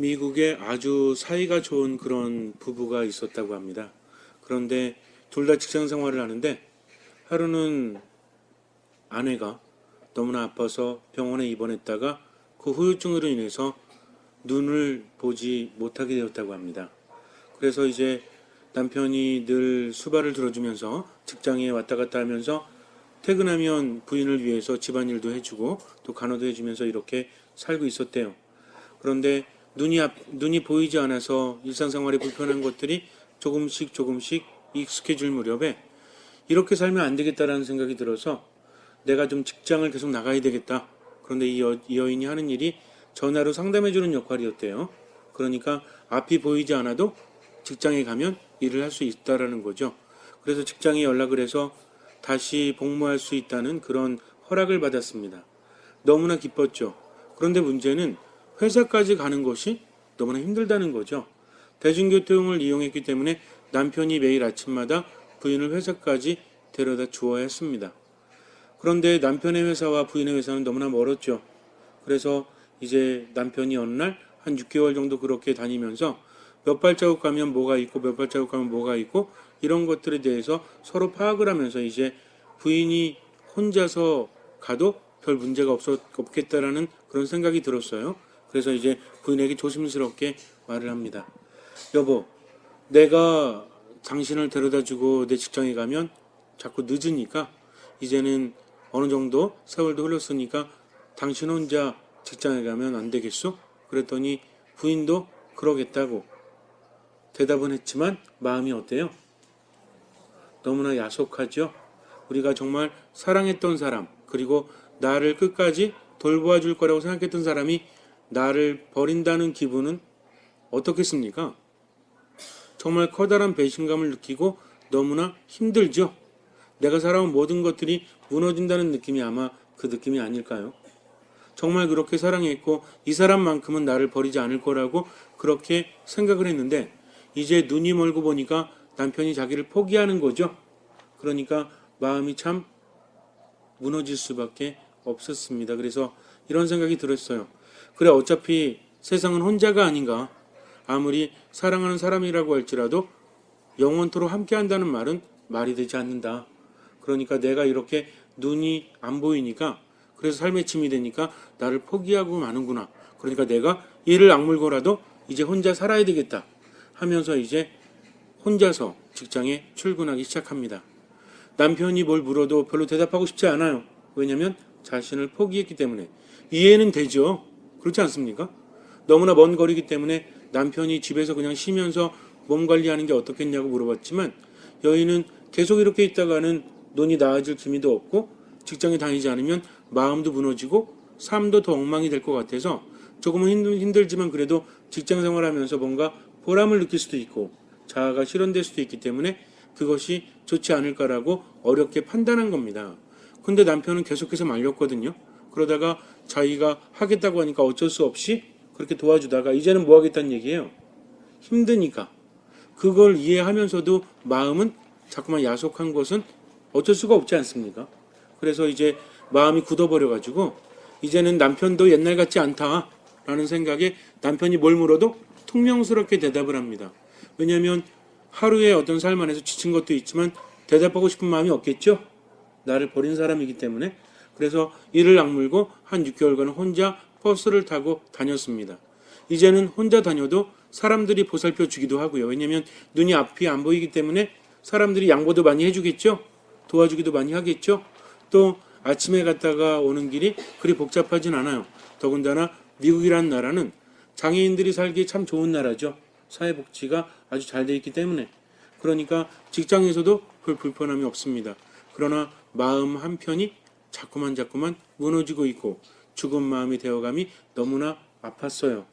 미국에 아주 사이가 좋은 그런 부부가 있었다고 합니다. 그런데 둘 다 직장 생활을 하는데 하루는 아내가 너무나 아파서 병원에 입원했다가 그 후유증으로 인해서 눈을 보지 못하게 되었다고 합니다. 그래서 이제 남편이 늘 수발을 들어주면서 직장에 왔다 갔다 하면서 퇴근하면 부인을 위해서 집안일도 해주고 또 간호도 해주면서 이렇게 살고 있었대요. 그런데 눈이 앞, 눈이 보이지 않아서 일상생활에 불편한 것들이 조금씩 조금씩 익숙해질 무렵에 이렇게 살면 안 되겠다라는 생각이 들어서 내가 좀 직장을 계속 나가야 되겠다. 그런데 이, 여, 이 여인이 하는 일이 전화로 상담해주는 역할이었대요. 그러니까 앞이 보이지 않아도 직장에 가면 일을 할 수 있다라는 거죠. 그래서 직장에 연락을 해서 다시 복무할 수 있다는 그런 허락을 받았습니다. 너무나 기뻤죠. 그런데 문제는 회사까지 가는 것이 너무나 힘들다는 거죠. 대중교통을 이용했기 때문에 남편이 매일 아침마다 부인을 회사까지 데려다 주어야 했습니다. 그런데 남편의 회사와 부인의 회사는 너무나 멀었죠. 그래서 이제 남편이 어느 날 한 6개월 정도 그렇게 다니면서 몇 발자국 가면 뭐가 있고 몇 발자국 가면 뭐가 있고 이런 것들에 대해서 서로 파악을 하면서 이제 부인이 혼자서 가도 별 문제가 없었, 없겠다라는 그런 생각이 들었어요. 그래서 이제 부인에게 조심스럽게 말을 합니다. 여보, 내가 당신을 데려다 주고 내 직장에 가면 자꾸 늦으니까 이제는 어느 정도 세월도 흘렀으니까 당신 혼자 직장에 가면 안 되겠소? 그랬더니 부인도 그러겠다고 대답은 했지만 마음이 어때요? 너무나 야속하죠? 우리가 정말 사랑했던 사람, 그리고 나를 끝까지 돌보아 줄 거라고 생각했던 사람이 나를 버린다는 기분은 어떻겠습니까? 정말 커다란 배신감을 느끼고 너무나 힘들죠? 내가 살아온 모든 것들이 무너진다는 느낌이 아마 그 느낌이 아닐까요? 정말 그렇게 사랑했고 이 사람만큼은 나를 버리지 않을 거라고 그렇게 생각을 했는데 이제 눈이 멀고 보니까 남편이 자기를 포기하는 거죠. 그러니까 마음이 참 무너질 수밖에 없었습니다. 그래서 이런 생각이 들었어요. 그래 어차피 세상은 혼자가 아닌가. 아무리 사랑하는 사람이라고 할지라도 영원토록 함께 한다는 말은 말이 되지 않는다. 그러니까 내가 이렇게 눈이 안 보이니까 그래서 삶의 침이 되니까 나를 포기하고 마는구나. 그러니까 내가 이를 악물고라도 이제 혼자 살아야 되겠다 하면서 이제 혼자서 직장에 출근하기 시작합니다. 남편이 뭘 물어도 별로 대답하고 싶지 않아요. 왜냐면 자신을 포기했기 때문에 이해는 되죠. 그렇지 않습니까? 너무나 먼 거리기 때문에 남편이 집에서 그냥 쉬면서 몸 관리하는 게 어떻겠냐고 물어봤지만 여인은 계속 이렇게 있다가는 눈이 나아질 기미도 없고 직장에 다니지 않으면 마음도 무너지고 삶도 더 엉망이 될 것 같아서 조금은 힘들, 힘들지만 그래도 직장 생활하면서 뭔가 보람을 느낄 수도 있고 자아가 실현될 수도 있기 때문에 그것이 좋지 않을까라고 어렵게 판단한 겁니다. 근데 남편은 계속해서 말렸거든요. 그러다가 자기가 하겠다고 하니까 어쩔 수 없이 그렇게 도와주다가 이제는 뭐 하겠다는 얘기예요. 힘드니까. 그걸 이해하면서도 마음은 자꾸만 야속한 것은 어쩔 수가 없지 않습니까? 그래서 이제 마음이 굳어버려가지고 이제는 남편도 옛날 같지 않다라는 생각에 남편이 뭘 물어도 퉁명스럽게 대답을 합니다. 왜냐하면 하루에 어떤 삶 안에서 지친 것도 있지만 대답하고 싶은 마음이 없겠죠? 나를 버린 사람이기 때문에 그래서 이를 악물고 한 6개월간 혼자 버스를 타고 다녔습니다. 이제는 혼자 다녀도 사람들이 보살펴 주기도 하고요. 왜냐하면 눈이 앞이 안 보이기 때문에 사람들이 양보도 많이 해주겠죠? 도와주기도 많이 하겠죠? 또 아침에 갔다가 오는 길이 그리 복잡하진 않아요. 더군다나 미국이라는 나라는 장애인들이 살기 참 좋은 나라죠. 사회복지가 아주 잘 돼 있기 때문에. 그러니까 직장에서도 별 불편함이 없습니다. 그러나 마음 한편이 자꾸만 자꾸만 무너지고 있고 죽은 마음이 되어감이 너무나 아팠어요.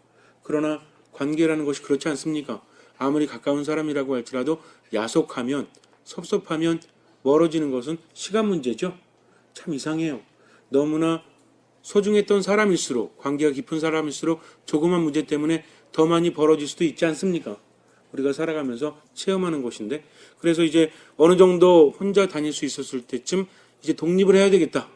그러나 관계라는 것이 그렇지 않습니까? 아무리 가까운 사람이라고 할지라도 야속하면 섭섭하면 멀어지는 것은 시간 문제죠. 참 이상해요. 너무나 소중했던 사람일수록 관계가 깊은 사람일수록 조그만 문제 때문에 더 많이 벌어질 수도 있지 않습니까? 우리가 살아가면서 체험하는 것인데 그래서 이제 어느 정도 혼자 다닐 수 있었을 때쯤 이제 독립을 해야 되겠다.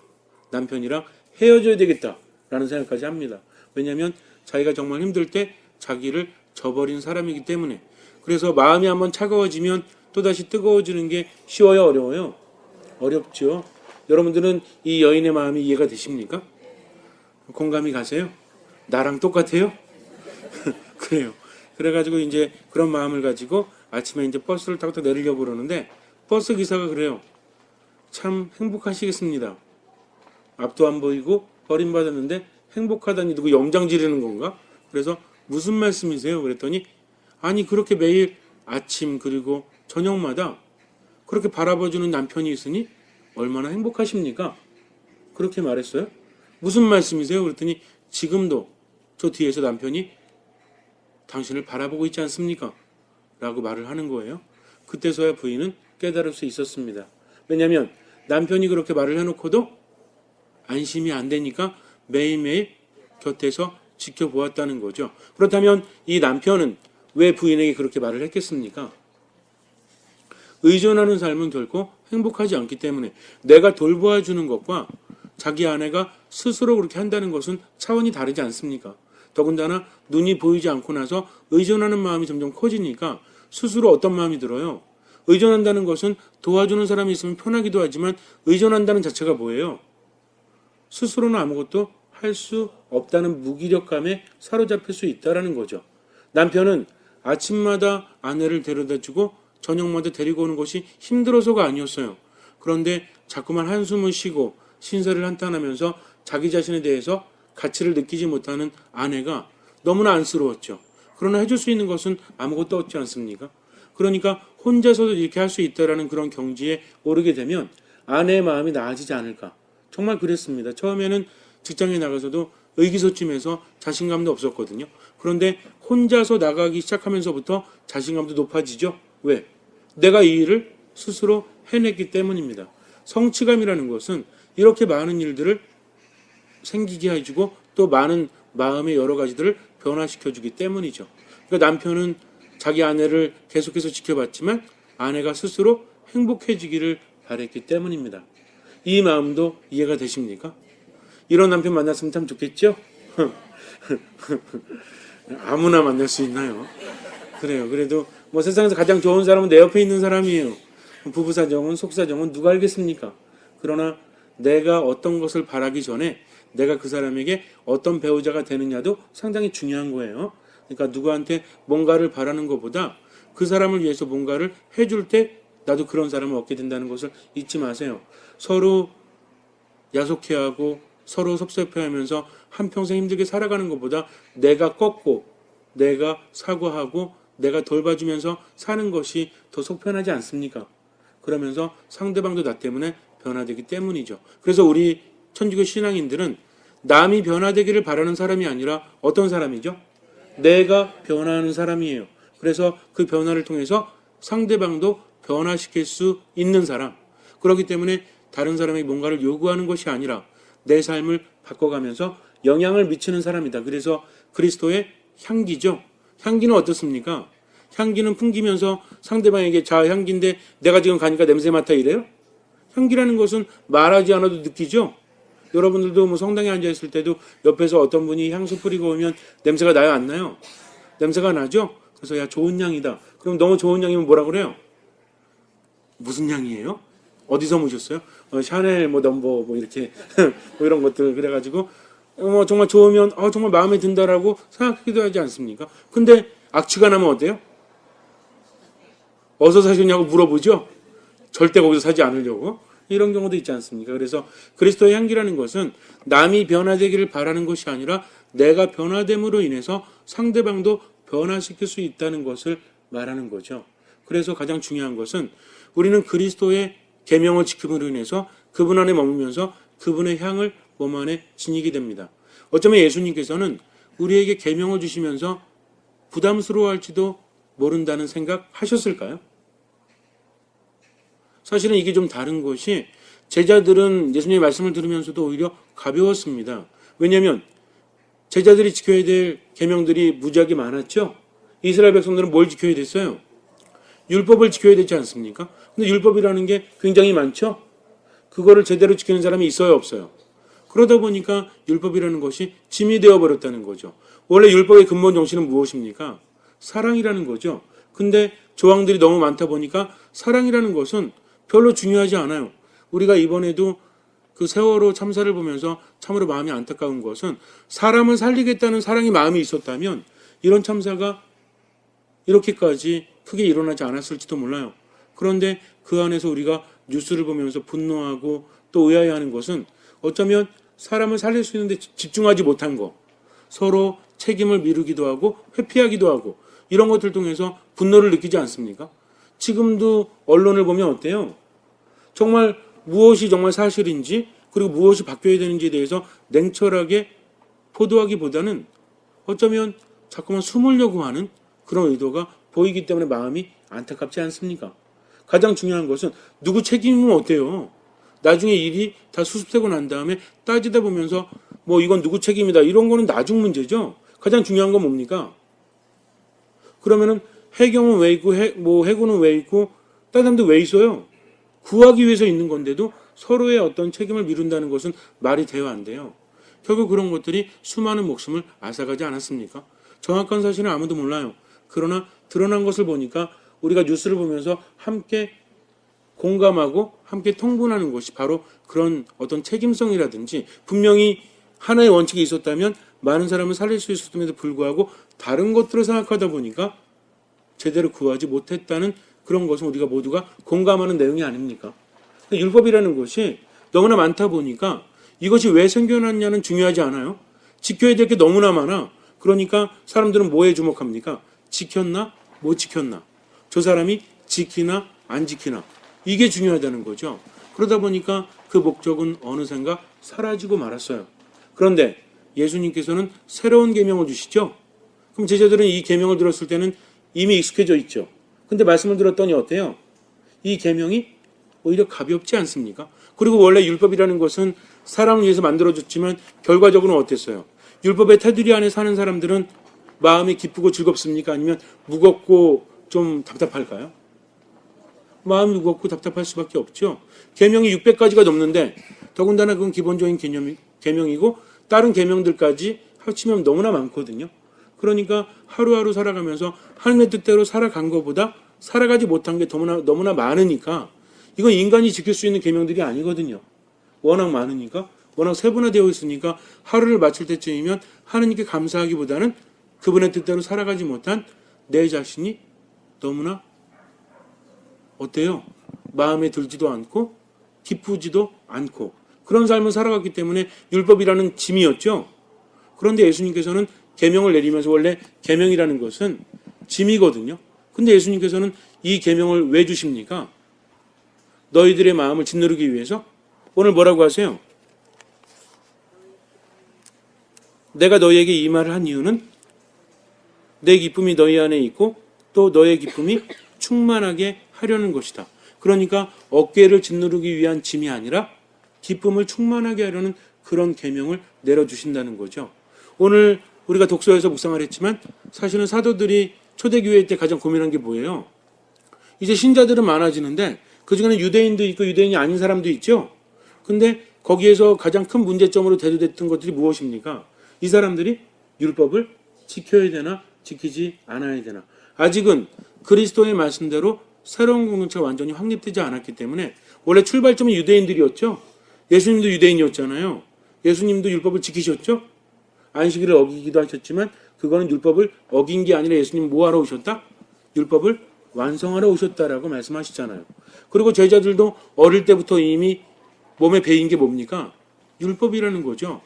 남편이랑 헤어져야 되겠다 라는 생각까지 합니다. 왜냐하면 자기가 정말 힘들 때 자기를 저버린 사람이기 때문에. 그래서 마음이 한번 차가워지면 또다시 뜨거워지는 게 쉬워요 어려워요? 어렵죠. 여러분들은 이 여인의 마음이 이해가 되십니까? 공감이 가세요? 나랑 똑같아요? 그래요. 그래가지고 이제 그런 마음을 가지고 아침에 이제 버스를 타고 또 내리려고 그러는데 버스 기사가 그래요 참 행복하시겠습니다 앞도 안 보이고 버림받았는데 행복하다니 누구 염장 지르는 건가? 그래서 무슨 말씀이세요? 그랬더니 아니 그렇게 매일 아침 그리고 저녁마다 그렇게 바라봐주는 남편이 있으니 얼마나 행복하십니까? 그렇게 말했어요. 무슨 말씀이세요? 그랬더니 지금도 저 뒤에서 남편이 당신을 바라보고 있지 않습니까? 라고 말을 하는 거예요. 그때서야 부인은 깨달을 수 있었습니다. 왜냐하면 남편이 그렇게 말을 해놓고도 안심이 안 되니까 매일매일 곁에서 지켜보았다는 거죠. 그렇다면 이 남편은 왜 부인에게 그렇게 말을 했겠습니까? 의존하는 삶은 결코 행복하지 않기 때문에 내가 돌보아 주는 것과 자기 아내가 스스로 그렇게 한다는 것은 차원이 다르지 않습니까? 더군다나 눈이 보이지 않고 나서 의존하는 마음이 점점 커지니까 스스로 어떤 마음이 들어요? 의존한다는 것은 도와주는 사람이 있으면 편하기도 하지만 의존한다는 자체가 뭐예요? 스스로는 아무것도 할 수 없다는 무기력감에 사로잡힐 수 있다라는 거죠. 남편은 아침마다 아내를 데려다주고 저녁마다 데리고 오는 것이 힘들어서가 아니었어요. 그런데 자꾸만 한숨을 쉬고 신세를 한탄하면서 자기 자신에 대해서 가치를 느끼지 못하는 아내가 너무나 안쓰러웠죠. 그러나 해줄 수 있는 것은 아무것도 없지 않습니까? 그러니까 혼자서도 이렇게 할 수 있다라는 그런 경지에 오르게 되면 아내의 마음이 나아지지 않을까. 정말 그랬습니다. 처음에는 직장에 나가서도 의기소침해서 자신감도 없었거든요. 그런데 혼자서 나가기 시작하면서부터 자신감도 높아지죠. 왜? 내가 이 일을 스스로 해냈기 때문입니다. 성취감이라는 것은 이렇게 많은 일들을 생기게 해주고 또 많은 마음의 여러 가지들을 변화시켜주기 때문이죠. 그러니까 남편은 자기 아내를 계속해서 지켜봤지만 아내가 스스로 행복해지기를 바랬기 때문입니다. 이 마음도 이해가 되십니까? 이런 남편 만났으면 참 좋겠죠? 아무나 만날 수 있나요? 그래요. 그래도 뭐 세상에서 가장 좋은 사람은 내 옆에 있는 사람이에요. 부부 사정은 속 사정은 누가 알겠습니까? 그러나 내가 어떤 것을 바라기 전에 내가 그 사람에게 어떤 배우자가 되느냐도 상당히 중요한 거예요. 그러니까 누구한테 뭔가를 바라는 것보다 그 사람을 위해서 뭔가를 해줄 때 나도 그런 사람을 얻게 된다는 것을 잊지 마세요. 서로 야속해하고 서로 섭섭해하면서 한평생 힘들게 살아가는 것보다 내가 꺾고 내가 사과하고 내가 돌봐주면서 사는 것이 더 속편하지 않습니까? 그러면서 상대방도 나 때문에 변화되기 때문이죠. 그래서 우리 천주교 신앙인들은 남이 변화되기를 바라는 사람이 아니라 어떤 사람이죠? 내가 변화하는 사람이에요. 그래서 그 변화를 통해서 상대방도 변화시킬 수 있는 사람. 그렇기 때문에 다른 사람에게 뭔가를 요구하는 것이 아니라 내 삶을 바꿔가면서 영향을 미치는 사람이다. 그래서 그리스도의 향기죠. 향기는 어떻습니까? 향기는 풍기면서 상대방에게 자 향기인데 내가 지금 가니까 냄새 맡아 이래요? 향기라는 것은 말하지 않아도 느끼죠. 여러분들도 뭐 성당에 앉아 있을 때도 옆에서 어떤 분이 향수 뿌리고 오면 냄새가 나요 안 나요? 냄새가 나죠. 그래서 야 좋은 향이다. 그럼 너무 좋은 향이면 뭐라 그래요? 무슨 향이에요? 어디서 모셨어요? 어, 샤넬 뭐 넘버 뭐 이렇게 뭐 이런 것들 그래가지고 어, 뭐 정말 좋으면 어, 정말 마음에 든다라고 생각하기도 하지 않습니까? 근데 악취가 나면 어때요? 어디서 사셨냐고 물어보죠. 절대 거기서 사지 않으려고 이런 경우도 있지 않습니까? 그래서 그리스도의 향기라는 것은 남이 변화되기를 바라는 것이 아니라 내가 변화됨으로 인해서 상대방도 변화시킬 수 있다는 것을 말하는 거죠. 그래서 가장 중요한 것은 우리는 그리스도의 계명을 지킴으로 인해서 그분 안에 머물면서 그분의 향을 몸 안에 지니게 됩니다. 어쩌면 예수님께서는 우리에게 계명을 주시면서 부담스러워할지도 모른다는 생각 하셨을까요? 사실은 이게 좀 다른 것이 제자들은 예수님의 말씀을 들으면서도 오히려 가벼웠습니다. 왜냐하면 제자들이 지켜야 될 계명들이 무지하게 많았죠. 이스라엘 백성들은 뭘 지켜야 됐어요? 율법을 지켜야 되지 않습니까? 근데 율법이라는 게 굉장히 많죠. 그거를 제대로 지키는 사람이 있어요, 없어요? 그러다 보니까 율법이라는 것이 짐이 되어 버렸다는 거죠. 원래 율법의 근본 정신은 무엇입니까? 사랑이라는 거죠. 근데 조항들이 너무 많다 보니까 사랑이라는 것은 별로 중요하지 않아요. 우리가 이번에도 그 세월호 참사를 보면서 참으로 마음이 안타까운 것은 사람을 살리겠다는 사랑의 마음이 있었다면 이런 참사가 이렇게까지 크게 일어나지 않았을지도 몰라요. 그런데 그 안에서 우리가 뉴스를 보면서 분노하고 또 의아해하는 것은 어쩌면 사람을 살릴 수 있는데 집중하지 못한 거, 서로 책임을 미루기도 하고 회피하기도 하고 이런 것들 통해서 분노를 느끼지 않습니까? 지금도 언론을 보면 어때요? 정말 무엇이 정말 사실인지 그리고 무엇이 바뀌어야 되는지에 대해서 냉철하게 포도하기보다는 어쩌면 자꾸만 숨으려고 하는 그런 의도가 보이기 때문에 마음이 안타깝지 않습니까? 가장 중요한 것은 누구 책임이면 어때요? 나중에 일이 다 수습되고 난 다음에 따지다 보면서 뭐 이건 누구 책임이다 이런 거는 나중 문제죠. 가장 중요한 건 뭡니까? 그러면은 해경은 왜 있고 해, 뭐 해군은 왜 있고 다른 사람도 왜 있어요? 구하기 위해서 있는 건데도 서로의 어떤 책임을 미룬다는 것은 말이 돼요 안 돼요. 결국 그런 것들이 수많은 목숨을 앗아가지 않았습니까? 정확한 사실은 아무도 몰라요. 그러나 드러난 것을 보니까 우리가 뉴스를 보면서 함께 공감하고 함께 통분하는 것이 바로 그런 어떤 책임성이라든지 분명히 하나의 원칙이 있었다면 많은 사람을 살릴 수 있었음에도 불구하고 다른 것들을 생각하다 보니까 제대로 구하지 못했다는 그런 것은 우리가 모두가 공감하는 내용이 아닙니까? 그러니까 율법이라는 것이 너무나 많다 보니까 이것이 왜 생겨났냐는 중요하지 않아요. 지켜야 될 게 너무나 많아. 그러니까 사람들은 뭐에 주목합니까? 지켰나? 못 지켰나? 저 사람이 지키나? 안 지키나? 이게 중요하다는 거죠. 그러다 보니까 그 목적은 어느샌가 사라지고 말았어요. 그런데 예수님께서는 새로운 계명을 주시죠. 그럼 제자들은 이 계명을 들었을 때는 이미 익숙해져 있죠. 근데 말씀을 들었더니 어때요? 이 계명이 오히려 가볍지 않습니까? 그리고 원래 율법이라는 것은 사람을 위해서 만들어졌지만 결과적으로는 어땠어요? 율법의 테두리 안에 사는 사람들은 마음이 기쁘고 즐겁습니까? 아니면 무겁고 좀 답답할까요? 마음이 무겁고 답답할 수밖에 없죠. 계명이 600가지가 넘는데 더군다나 그건 기본적인 개념이 계명이고 다른 계명들까지 합치면 너무나 많거든요. 그러니까 하루하루 살아가면서 하나님의 뜻대로 살아간 것보다 살아가지 못한 게 너무나 너무나 많으니까 이건 인간이 지킬 수 있는 계명들이 아니거든요. 워낙 많으니까 워낙 세분화되어 있으니까 하루를 마칠 때쯤이면 하나님께 감사하기보다는 그분의 뜻대로 살아가지 못한 내 자신이 너무나 어때요? 마음에 들지도 않고 기쁘지도 않고 그런 삶을 살아갔기 때문에 율법이라는 짐이었죠. 그런데 예수님께서는 계명을 내리면서 원래 계명이라는 것은 짐이거든요. 근데 예수님께서는 이 계명을 왜 주십니까? 너희들의 마음을 짓누르기 위해서 오늘 뭐라고 하세요? 내가 너희에게 이 말을 한 이유는 내 기쁨이 너희 안에 있고 또 너의 기쁨이 충만하게 하려는 것이다. 그러니까 어깨를 짓누르기 위한 짐이 아니라 기쁨을 충만하게 하려는 그런 계명을 내려 주신다는 거죠. 오늘 우리가 독서에서 묵상을 했지만 사실은 사도들이 초대교회 때 가장 고민한 게 뭐예요? 이제 신자들은 많아지는데 그 중에는 유대인도 있고 유대인이 아닌 사람도 있죠. 근데 거기에서 가장 큰 문제점으로 대두됐던 것들이 무엇입니까? 이 사람들이 율법을 지켜야 되나 지키지 않아야 되나. 아직은 그리스도의 말씀대로 새로운 공동체가 완전히 확립되지 않았기 때문에 원래 출발점은 유대인들이었죠. 예수님도 유대인이었잖아요. 예수님도 율법을 지키셨죠. 안식일을 어기기도 하셨지만 그거는 율법을 어긴 게 아니라 예수님 뭐 하러 오셨다? 율법을 완성하러 오셨다라고 말씀하시잖아요. 그리고 제자들도 어릴 때부터 이미 몸에 배인 게 뭡니까? 율법이라는 거죠.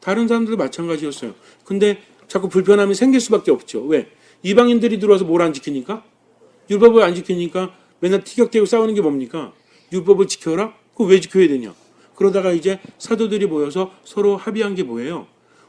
다른 사람들도 마찬가지였어요. 근데 자꾸 불편함이 생길 수밖에 없죠. 왜? 이방인들이 들어와서 뭘 안 지키니까? 율법을 안 지키니까 맨날 티격태격 싸우는 게 뭡니까? 율법을 지켜라? 그거 왜 지켜야 되냐? 그러다가 이제 사도들이 모여서 서로 합의한 게 뭐예요?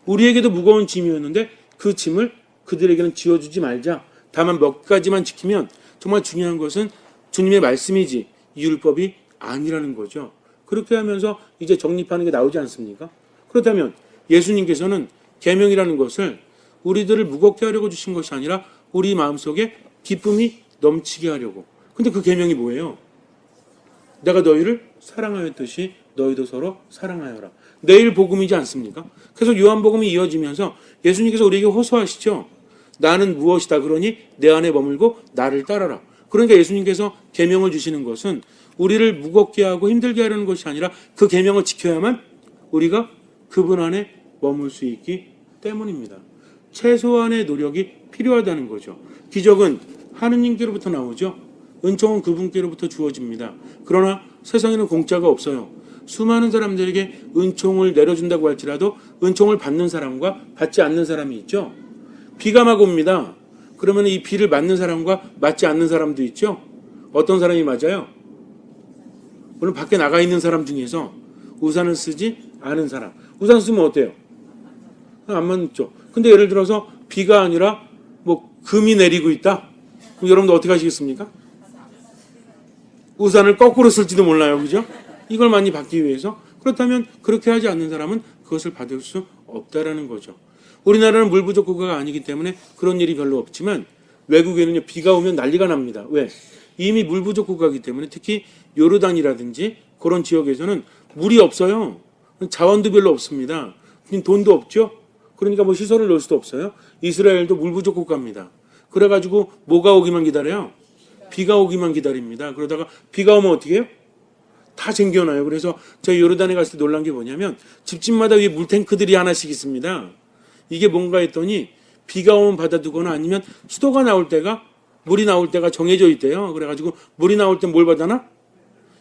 우리에게도 무거운 짐이었는데 그 짐을 그들에게는 지어주지 말자. 다만 몇 가지만 지키면 정말 중요한 것은 주님의 말씀이지 이 율법이 아니라는 거죠. 그렇게 하면서 이제 정립하는 게 나오지 않습니까? 그렇다면 예수님께서는 계명이라는 것을 우리들을 무겁게 하려고 주신 것이 아니라 우리 마음속에 기쁨이 넘치게 하려고. 근데 그 계명이 뭐예요? 내가 너희를 사랑하였듯이 너희도 서로 사랑하여라. 내일 복음이지 않습니까? 그래서 요한복음이 이어지면서 예수님께서 우리에게 호소하시죠. 나는 무엇이다 그러니 내 안에 머물고 나를 따라라. 그러니까 예수님께서 계명을 주시는 것은 우리를 무겁게 하고 힘들게 하려는 것이 아니라 그 계명을 지켜야만 우리가 그분 안에 머물 수 있기 때문입니다. 최소한의 노력이 필요하다는 거죠. 기적은 하느님께로부터 나오죠. 은총은 그분께로부터 주어집니다. 그러나 세상에는 공짜가 없어요. 수많은 사람들에게 은총을 내려준다고 할지라도 은총을 받는 사람과 받지 않는 사람이 있죠. 비가 막 옵니다. 그러면 이 비를 맞는 사람과 맞지 않는 사람도 있죠. 어떤 사람이 맞아요? 오늘 밖에 나가 있는 사람 중에서 우산을 쓰지 않은 사람. 우산 쓰면 어때요? 안 맞죠. 근데 예를 들어서 비가 아니라 뭐 금이 내리고 있다. 그럼 여러분들 어떻게 하시겠습니까? 우산을 거꾸로 쓸지도 몰라요. 그죠? 이걸 많이 받기 위해서. 그렇다면 그렇게 하지 않는 사람은 그것을 받을 수 없다라는 거죠. 우리나라는 물 부족 국가가 아니기 때문에 그런 일이 별로 없지만 외국에는요 비가 오면 난리가 납니다. 왜? 이미 물 부족 국가이기 때문에 특히 요르단이라든지 그런 지역에서는 물이 없어요. 자원도 별로 없습니다. 돈도 없죠. 그러니까 뭐 시설을 넣을 수도 없어요. 이스라엘도 물 부족 국가입니다. 그래가지고 뭐가 오기만 기다려요? 비가 오기만 기다립니다. 그러다가 비가 오면 어떻게 해요? 다 쟁겨놔요. 그래서 저희 요르단에 갔을 때 놀란 게 뭐냐면 집집마다 위에 물탱크들이 하나씩 있습니다. 이게 뭔가 했더니 비가 오면 받아두거나 아니면 수도가 나올 때가 물이 나올 때가 정해져 있대요. 그래가지고 물이 나올 때 뭘 받아나?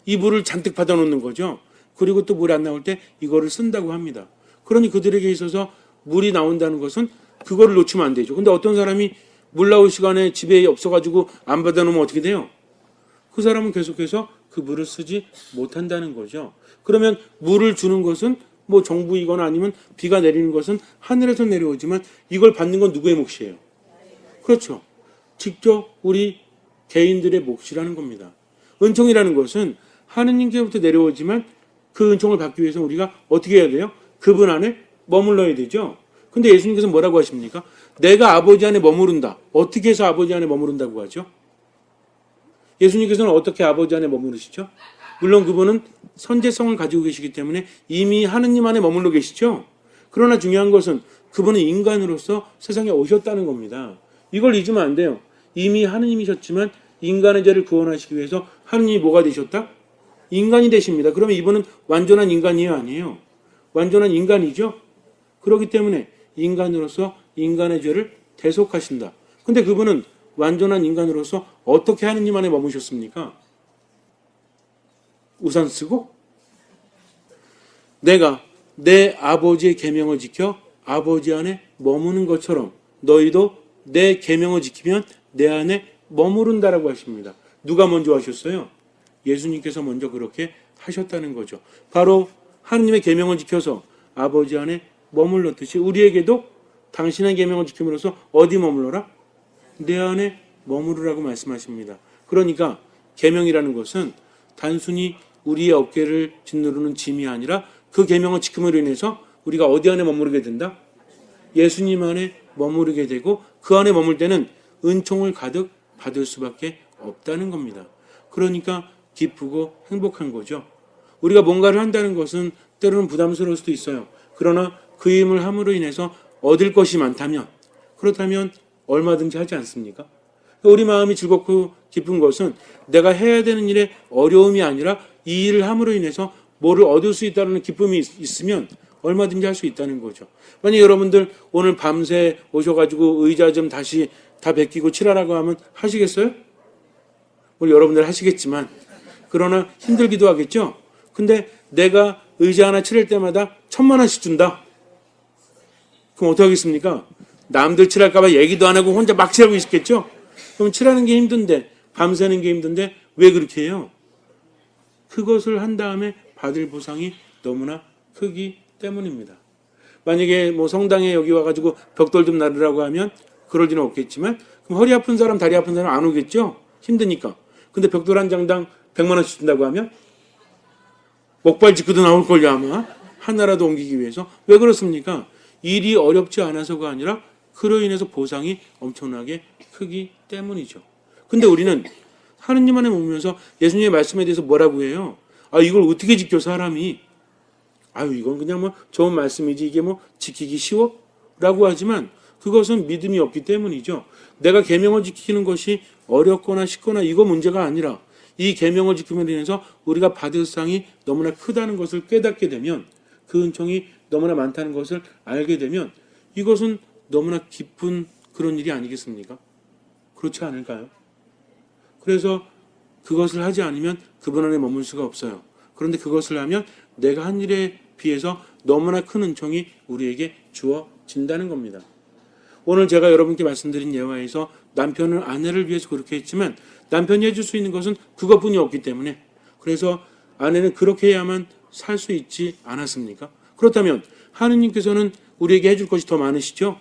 이 물을 잔뜩 받아놓는 거죠. 그리고 또 물이 안 나올 때 이거를 쓴다고 합니다. 그러니 그들에게 있어서 물이 나온다는 것은 그거를 놓치면 안 되죠. 근데 어떤 사람이 물 나올 시간에 집에 없어가지고 안 받아놓으면 어떻게 돼요? 그 사람은 계속해서 그 물을 쓰지 못한다는 거죠. 그러면 물을 주는 것은 뭐 정부이거나 아니면 비가 내리는 것은 하늘에서 내려오지만 이걸 받는 건 누구의 몫이에요? 그렇죠. 직접 우리 개인들의 몫이라는 겁니다. 은총이라는 것은 하느님께부터 내려오지만 그 은총을 받기 위해서 우리가 어떻게 해야 돼요? 그분 안에 머물러야 되죠. 근데 예수님께서 뭐라고 하십니까? 내가 아버지 안에 머무른다. 어떻게 해서 아버지 안에 머무른다고 하죠? 예수님께서는 어떻게 아버지 안에 머무르시죠? 물론 그분은 선제성을 가지고 계시기 때문에 이미 하느님 안에 머물러 계시죠? 그러나 중요한 것은 그분은 인간으로서 세상에 오셨다는 겁니다. 이걸 잊으면 안 돼요. 이미 하느님이셨지만 인간의 죄를 구원하시기 위해서 하느님이 뭐가 되셨다? 인간이 되십니다. 그러면 이분은 완전한 인간이에요? 아니에요? 완전한 인간이죠? 그렇기 때문에 인간으로서 인간의 죄를 대속하신다. 근데 그분은 완전한 인간으로서 어떻게 하느님 안에 머무셨습니까? 우산 쓰고 내가 내 아버지의 계명을 지켜 아버지 안에 머무는 것처럼 너희도 내 계명을 지키면 내 안에 머무른다라고 하십니다. 누가 먼저 하셨어요? 예수님께서 먼저 그렇게 하셨다는 거죠. 바로 하느님의 계명을 지켜서 아버지 안에 머물렀듯이 우리에게도 당신의 계명을 지킴으로써 어디 머물러라? 내 안에 머무르라고 말씀하십니다. 그러니까 계명이라는 것은 단순히 우리의 어깨를 짓누르는 짐이 아니라 그 계명을 지킴으로 인해서 우리가 어디 안에 머무르게 된다? 예수님 안에 머무르게 되고 그 안에 머물 때는 은총을 가득 받을 수밖에 없다는 겁니다. 그러니까 기쁘고 행복한 거죠. 우리가 뭔가를 한다는 것은 때로는 부담스러울 수도 있어요. 그러나 그 힘을 함으로 인해서 얻을 것이 많다면 그렇다면 얼마든지 하지 않습니까? 우리 마음이 즐겁고 기쁜 것은 내가 해야 되는 일에 어려움이 아니라 이 일을 함으로 인해서 뭐를 얻을 수 있다는 기쁨이 있- 있으면 얼마든지 할 수 있다는 거죠. 만약 여러분들 오늘 밤새 오셔가지고 의자 좀 다시 다 벗기고 칠하라고 하면 하시겠어요? 우리 여러분들 하시겠지만 그러나 힘들기도 하겠죠. 근데 내가 의자 하나 칠할 때마다 천만 원씩 준다. 그럼 어떻게 하겠습니까? 남들 칠할까봐 얘기도 안 하고 혼자 막 칠하고 있겠죠? 그럼 칠하는 게 힘든데, 밤새는 게 힘든데, 왜 그렇게 해요? 그것을 한 다음에 받을 보상이 너무나 크기 때문입니다. 만약에 뭐 성당에 여기 와가지고 벽돌 좀 나르라고 하면 그럴 리는 없겠지만, 그럼 허리 아픈 사람, 다리 아픈 사람 안 오겠죠? 힘드니까. 근데 벽돌 한 장당 100만 원씩 준다고 하면 목발 짚고도 나올 걸요 아마 하나라도 옮기기 위해서 왜 그렇습니까? 일이 어렵지 않아서가 아니라 그로 인해서 보상이 엄청나게 크기 때문이죠. 근데 우리는 하느님 안에 머물면서 예수님의 말씀에 대해서 뭐라고 해요? 아 이걸 어떻게 지켜 사람이? 아유 이건 그냥 뭐 좋은 말씀이지 이게 뭐 지키기 쉬워? 라고 하지만 그것은 믿음이 없기 때문이죠. 내가 계명을 지키는 것이 어렵거나 쉽거나 이거 문제가 아니라 이 계명을 지킴으로 인해서 우리가 받을 상이 너무나 크다는 것을 깨닫게 되면 그 은총이 너무나 많다는 것을 알게 되면 이것은 너무나 기쁜 그런 일이 아니겠습니까? 그렇지 않을까요? 그래서 그것을 하지 않으면 그분 안에 머물 수가 없어요. 그런데 그것을 하면 내가 한 일에 비해서 너무나 큰 은총이 우리에게 주어진다는 겁니다. 오늘 제가 여러분께 말씀드린 예화에서 남편은 아내를 위해서 그렇게 했지만 남편이 해줄 수 있는 것은 그것뿐이 없기 때문에 그래서 아내는 그렇게 해야만 살 수 있지 않았습니까? 그렇다면 하느님께서는 우리에게 해줄 것이 더 많으시죠?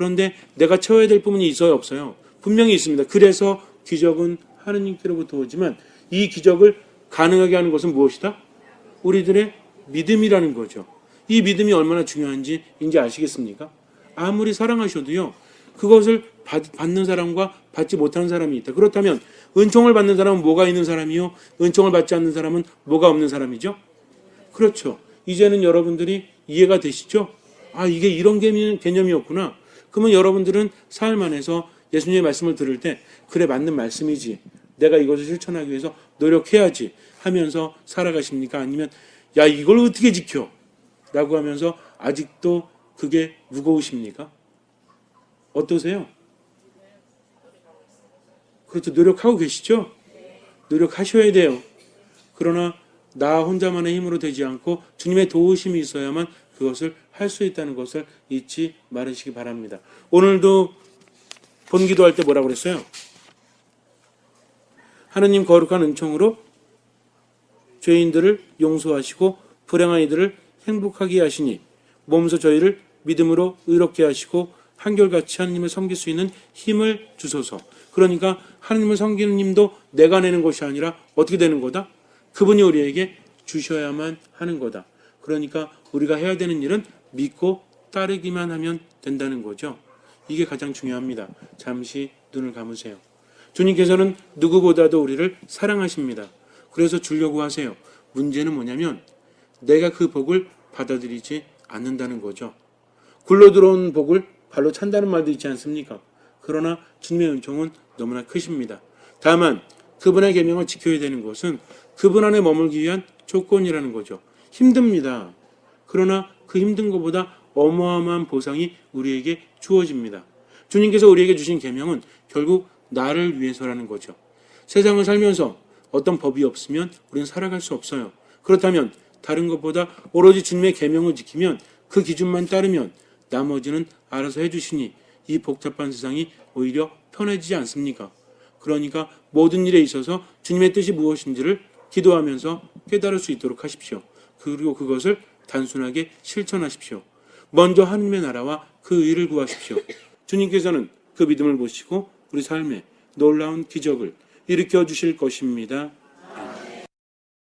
그런데 내가 채워야 될 부분이 있어요, 없어요? 분명히 있습니다. 그래서 기적은 하느님께로부터 오지만 이 기적을 가능하게 하는 것은 무엇이다? 우리들의 믿음이라는 거죠. 이 믿음이 얼마나 중요한지 이제 아시겠습니까? 아무리 사랑하셔도요, 그것을 받, 받는 사람과 받지 못하는 사람이 있다. 그렇다면 은총을 받는 사람은 뭐가 있는 사람이요? 은총을 받지 않는 사람은 뭐가 없는 사람이죠? 그렇죠. 이제는 여러분들이 이해가 되시죠? 아, 이게 이런 개념- 개념이었구나. 그러면 여러분들은 삶 안에서 예수님의 말씀을 들을 때, 그래, 맞는 말씀이지. 내가 이것을 실천하기 위해서 노력해야지 하면서 살아가십니까? 아니면, 야, 이걸 어떻게 지켜? 라고 하면서 아직도 그게 무거우십니까? 어떠세요? 그렇죠. 노력하고 계시죠? 노력하셔야 돼요. 그러나 나 혼자만의 힘으로 되지 않고 주님의 도우심이 있어야만 그것을 할 수 있다는 것을 잊지 말으시기 바랍니다. 오늘도 본기도 할 때 뭐라고 그랬어요? 하느님 거룩한 은총으로 죄인들을 용서하시고 불행한 이들을 행복하게 하시니 몸소 저희를 믿음으로 의롭게 하시고 한결같이 하느님을 섬길 수 있는 힘을 주소서. 그러니까 하느님을 섬기는 힘도 내가 내는 것이 아니라 어떻게 되는 거다? 그분이 우리에게 주셔야만 하는 거다. 그러니까 우리가 해야 되는 일은 믿고 따르기만 하면 된다는 거죠. 이게 가장 중요합니다. 잠시 눈을 감으세요. 주님께서는 누구보다도 우리를 사랑하십니다. 그래서 주려고 하세요. 문제는 뭐냐면 내가 그 복을 받아들이지 않는다는 거죠. 굴러 들어온 복을 발로 찬다는 말도 있지 않습니까? 그러나 주님의 은총은 너무나 크십니다. 다만 그분의 계명을 지켜야 되는 것은 그분 안에 머물기 위한 조건이라는 거죠. 힘듭니다. 그러나 그 힘든 것보다 어마어마한 보상이 우리에게 주어집니다. 주님께서 우리에게 주신 계명은 결국 나를 위해서라는 거죠. 세상을 살면서 어떤 법이 없으면 우리는 살아갈 수 없어요. 그렇다면 다른 것보다 오로지 주님의 계명을 지키면 그 기준만 따르면 나머지는 알아서 해주시니 이 복잡한 세상이 오히려 편해지지 않습니까? 그러니까 모든 일에 있어서 주님의 뜻이 무엇인지를 기도하면서 깨달을 수 있도록 하십시오. 그리고 그것을 단순하게 실천하십시오. 먼저 하나님의 나라와 그 의를 구하십시오. 주님께서는 그 믿음을 보시고 우리 삶에 놀라운 기적을 일으켜 주실 것입니다.